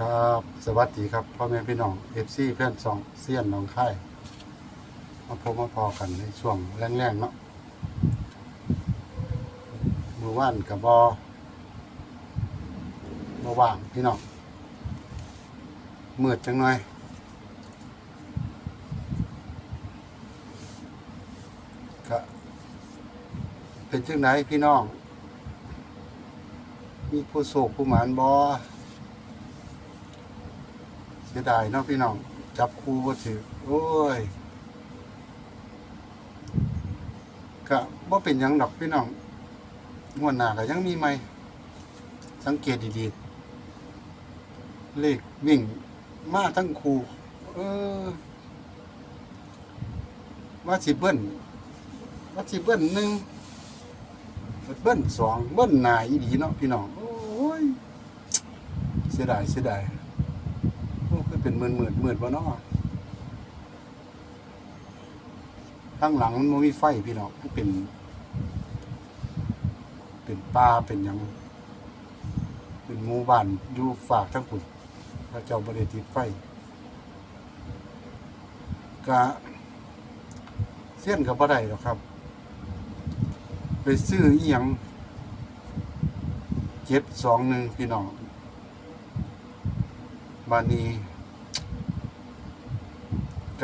ครับ สวัสดีครับพ่อแม่พี่น้องเอฟซีเพื่อนสองเซียนน้องค่ายมาพบมาพอกันในช่วงแรงๆเนาะมือว่านกับบอมาว่างพี่น้องมืดจังหน่อยก็เป็นจังไหนพี่น้อง มีผู้โศกผู้หมานบอ สียดายเนาะพี่น้อง จับคู่บ่ถือโอ้ยก็บ่เป็นยังดอกพี่น้องงวดหน้าก็ยังมีใหม สังเกตดีๆ เลขวิ่ง มาทั้งคู่เออว่าสิเบิ้ลว่าสิเบิ้ลหนึ่งเบิ้ลสองเบิ้ลหนาอีดีเนาะพี่น้อง โอ้ย เสียดายเสียดาย เป็นหมื่นหมื่นหมื่นวะเนาะข้างหลังมันบ่มีไฟพี่น้องมันเป็น เป็นป่าเป็นหยัง เป็นหมู่บ้านอยู่ฝากทั้งปุ่นพระเจ้าบริติดไฟกะเส้นกับบ่ได้หรอกครับ ไปซื้ออีหยังเจ็ดสองหนึ่งพี่น้องบานี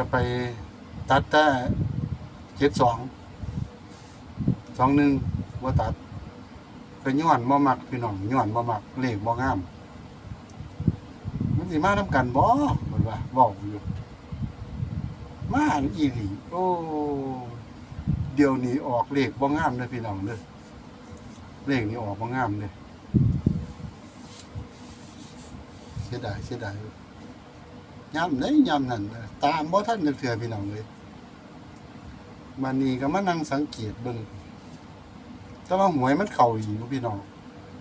จะไปตัดแต่เจ็ดสองสองหนึ่งว่าตัดไปย้อนบ่มักพี่น้องย้อนบ่มักเลขบ่งาม มันสิมาทำกันบ่เหมือนว่าบอกอยู่มาอีหลีโอ้เดี๋ยวนี้ออกเลขบ่งามเลยพี่น้องเลยเลขนี้ออกบ่งามเลยเสียดายเสียดาย ย้ำเลยย้ำนั่นตามบ่ท่านนึกเถื่อพี่น้องเลยมันนี่ก็มานั่งสังเกตเบิ่งแต่ว่าหวยมันเข่าอยู่พี่น้อง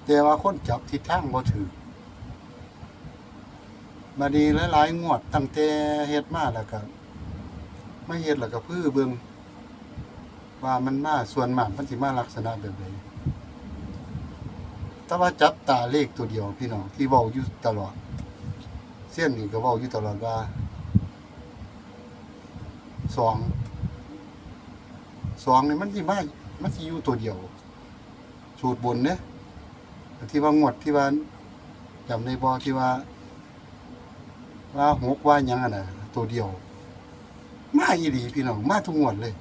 แต่ว่าคนจับทิศทางบ่ถือมาดีหลายๆงวดตั้งแต่เฮ็ดมาแล้วก็มาเฮ็ดแล้วก็พื้อเบิ่งว่ามันมาส่วนมากมันสิมาลักษณะแบบใดแต่ว่าจับตาเลขตัวเดียวพี่น้องที่เว้าอยู่ตลอด เส้นนี่ก็เว้าอยู่ตลอดว่าสองสองนี่มันสิมามันสิอยู่ตัวเดียวสูตรบนเนี่ยที่ว่างวดที่ว่าจำในบอที่ว่า ว่าหกว่ายังอะนะตัวเดียว มาอีหลีพี่น้องมาทุกงวดเลย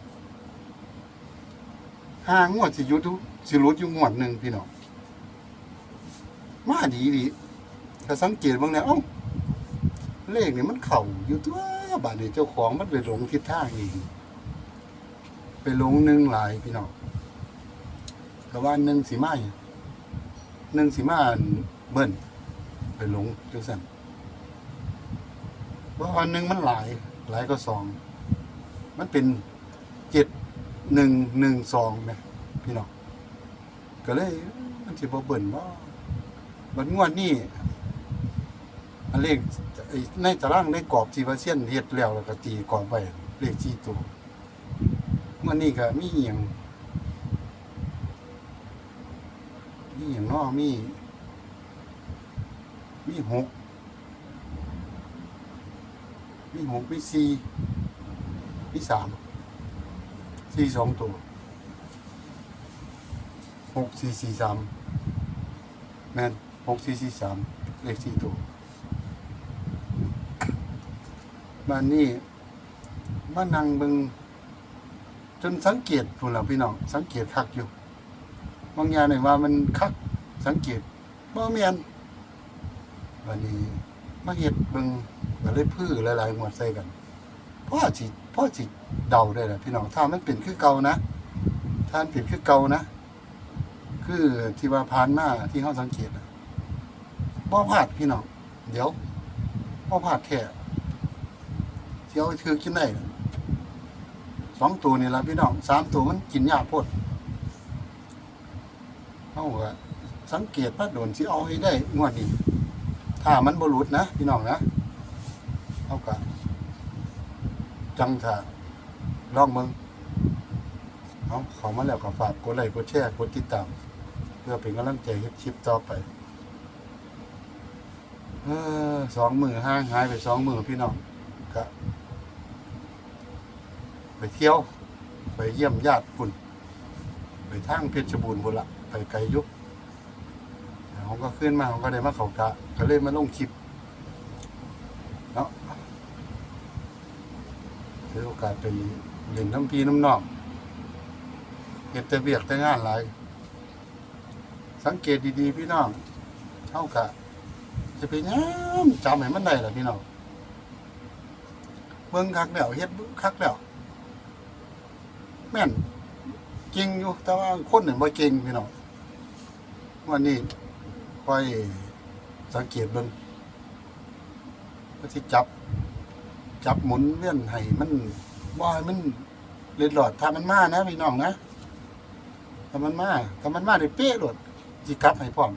ห้างวดสิยุทุสิรุดอยู่งวดหนึ่งพี่น้องมาดีดีถ้าสังเกตบางเนี่ยเอ้า เลขนี่มันเข่าอยู่ตัวบาดนี้เจ้าของมันไปหลงทิศทางเองไปหลงหนึ่งหลายพี่น้องก็ว่าหนึ่งสีมาหนึ่งสีมาเบิ้ลไปหลงจังสันว่าวันหนึ่งมันหลาย หลายก็สองมันเป็นเจ็ดหนึ่งหนึ่งสองไหมพี่น้องก็เลยมันสิบ่เบิ่นว่าบัดงวดนี้ เลขไอ้ในตารางได้กรอบที่ว่าเส้นเฮ็ดแล้วแล้วก็ตีกรอบไว้เลขสี่ตัวงวดนี้ก็มีอหย่างมีอหย่างเนาะมี มีหกมีหกมีสี่มีสามสี่สองตัวหกสี่สี่สามแม่นหกสี่สี่สามเลขสี่ตัว บ้านนี้มานั่งเบิงจนสังเกตพูนละพี่น้องสังเกตคักอยู่บางอย่างเนี่ยว่ามันคักสังเกตบ่แม่นบ้านนี้มาเฮ็ดเบิงก็เลยพื้หลายๆงวดใส่กันพ่อสิพ่อสิเดาได้แหละพี่น้องถ้ามันเป็นคือเก่านะถ้ามันเป็นคือเก่านะคือที่ว่าผ่านมาที่เขาสังเกตบ่พลาดพี่น้องเดี๋ยวบ่พลาดแท้ ขียวคือกินได้น่ะสองตัวนี่ละพี่น้องสามตัวมันกินยากโพดเขาก็สังเกตว่าโดนที่เอาให้ได้งวดนี้ ถ้ามันบรุษนะพี่น้องนะเขาก็จังถ้าลองมึงเอาขามาแล้วก็ฝากกดไลค์กดแชร์กดติดตาม เพื่อเป็นกำลังใจให้คลิปต่อไปสองมือห่างหายไปสองมือพี่น้องก็ ไปเที่ยว ไปเยี่ยมญาติปุ่นไปทางเพชรบูรณ์พุ่นละไปไกลยุบเขาก็ขึ้นมาเขาก็ได้มาเขากะก็เลยมาลงคลิปเนาะถือโอกาสไปเล่นน้ำพีน้ำนองเห็ดแต่เวียกแต่งานหลายสังเกตดีๆพี่น้องเท่ากับจะไปย้ำจำให้มันได้ล่ะพี่น้องเบิ่งคักแล้วเฮ็ดคักแล้ว แม่นเก่งอยู่ แต่ว่าคนหนึ่งบ่เก่งพี่น้องวันนี้ค่อยสังเกตเบิ่งก็สิจับ จับหมุนเวียนให้มันบ่ให้มันเล็ดหลอดถ้ามันมานะพี่น้องนะถ้ามันมาถ้ามันมาได้เป๊ะโลดสิกลับให้พร้อม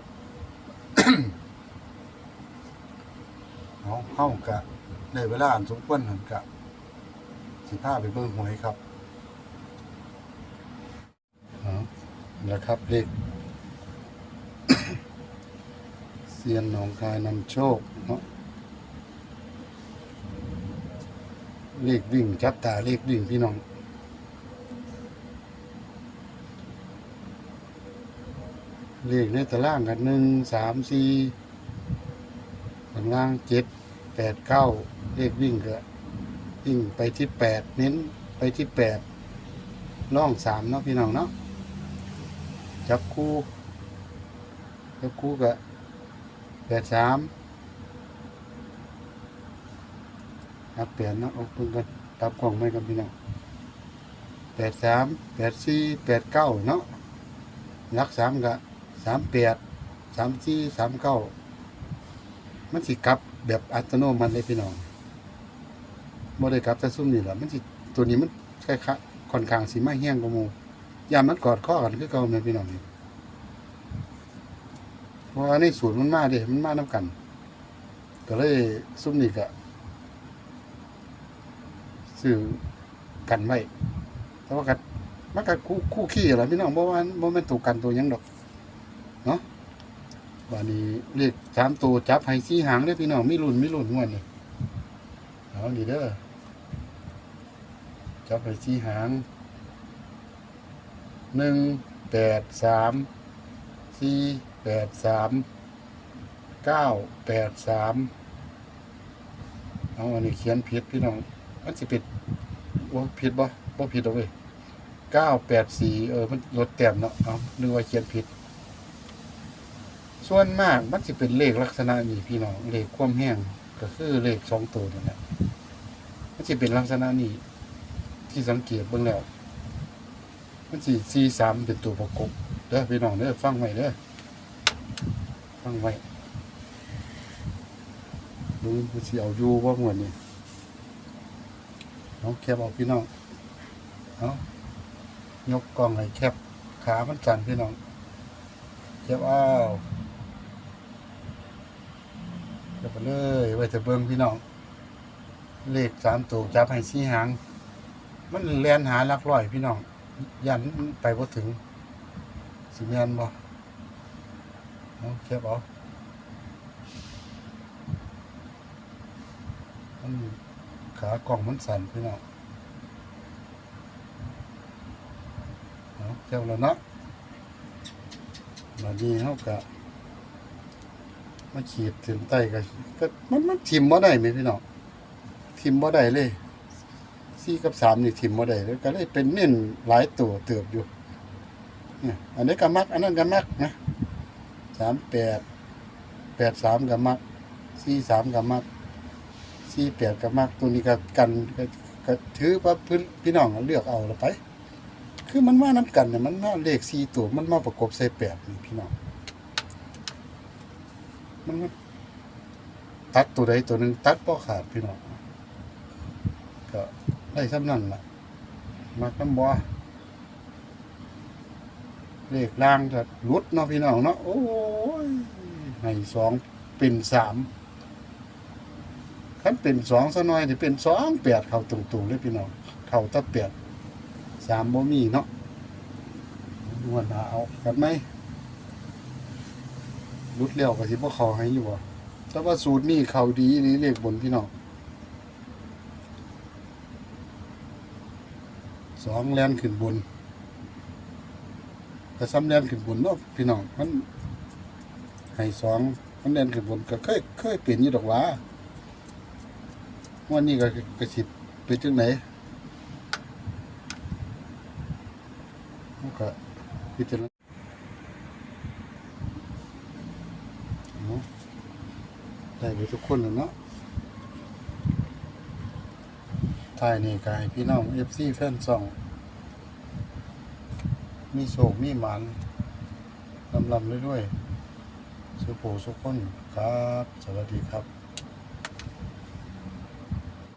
เอาเข้ากะได้เวลาอันสมควรหันกะสิพาไปเบิ่งหวยครับเอา แล้วครับเลขเซียนหนองคายนำโชคเนาะเลขวิ่งจับตาเลขวิ่งพี่น้องเลขในตารางกันหนึ่งสามสี่ข้างล่างเจ็ดแปดเก้าเลขวิ่งก็วิ่งไปที่แปดเน้นไปที่แปดล่องสามเนาะพี่น้องเนาะ จับคู่จับคู่ก็แปดสามครับเปลี่ยนนะเอาเพิ่งกันตับกล่องไม่กันพี่น้องแปดสามแปดสี่แปดเก้าเนาะรักสามก็สามแปดสามสี่สามเก้ามันสิกลับแบบอัตโนมัติเลยพี่น้องบ่ได้กลับแต่ซุ่มนี่แหละมันสิตัวนี้มันคล้ายๆค่อนข้างสิมาแห้งกว่ามู ยามมันกอดข้อกันคือเก่าแม่พี่น้องนี่เพราะว่าในสูตรมันมาเด้มันมานํกันก็เลยซุ่มนี่ก็ซื้อกันไว้แต่ว่าก็มันก็คู่คู่ขี้แหละพี่น้องบ่ว่าบ่แม่นตัวกันตัวยังดอกเนาะวันนี้เลขสามตัวจับให้สีหางได้พี่น้องไมีรุ่นมีรุ่นงวดนี่เอาดีเด้อจับให้สีหาง หนึ่งแปดสามสี่แปดสามเก้าแปดสามเอาอันนี้เขียนผิดพี่น้องมันสิผิดว่าผิดบ่บ่ผิดเอาเว้ยเก้าแปดสี่เออมันลดแต้มเนาะเอานึกว่าเขียนผิด ส่วนมากมันจะเป็นเลขลักษณะนี้พี่น้องเลขความแห้งก็คือเลขสองตัวนั่นแหละมันจะเป็นลักษณะนี้ที่สังเกตเบื้องแล้ว มันสี่สี่สามเป็นตัวประกบเด้อพี่น้องเด้อฟังไว้เด้อฟังไว้ดูมันสิเอาอยู่ว่าเหมือนนี่เอาแคบเอาพี่น้องเอายกกล้องให้แคบขามันสั่นพี่น้องเจ็บอ้าวเจ็บไปเลยไว้จะเบิ้งพี่น้องเลขสามตัวจับให้สีหาง มันเลียนหาลักร้อยพี่น้อง ยันไปบ่ถึงสิแมนบ่เอาเก็บเอามันขากล่องมันสั่นพี่น้องเอาเก็บแล้วเนาะมาดีเขากะมาขีดถึงใต้ก็ก็มันมันทิมบ่ได้ไหมพี่น้องทิมบ่ได้เลย สี่กับสามนี่ทิมบ่ได้เลยก็เลยเป็นเน้นหลายตัวเติบอยู่เนี่ยอันนี้ก็มัก อันนั้นก็มักนะสามแปดแปดสามก็มักสี่สามก็มักสี่แปดก็มักตัวนี้ก็กันก็กถือว่าพี่พี่น้องเลือกเอาละไป คือมันมาน้ำกันเนี่ยมันมาเลขสี่ตัวมันมาประกบใส่แปดนี่พี่น้องมันตัดตัวใดตัวหนึ่งตัดพ่ขาดพี่น้องก็ ได้สำนั่นล่ะ มักน้ำบัวเลขล่างจะลุดเนาะพี่น้องเนาะโอ้ยให้สองเป็นสามคันเป็นสองซะหน่อยจะเป็นสองแปดเข้าตรงๆเลยพี่น้องเข้าตะแปดสามบ่มีเนาะนวดหาเอากันไหมรุดเลี้ยวก็สิบ่เขอให้อยู่บ่ะแต่ว่าสูตรนี่เขาดีนี่เลขบนพี่น้อง สองแลนขึ้นบน แต่ซ้ำแลนขึ้นบนเนาะพี่น้องมันให้สองมันแลนขึ้นบนก็เคยเคยเปลี่ยนอยู่ดอกว่าวันนี้ก็กระสิบเป็นจังไหนก็พิจารณาได้ไปทุกคนแล้วเนาะ ท้ายนี่กายพี่น้องเอฟซีแฟนซอง มีโศกมีหมันลำลำด้วยๆสุโขสุขคนครับ สวัสดีครับ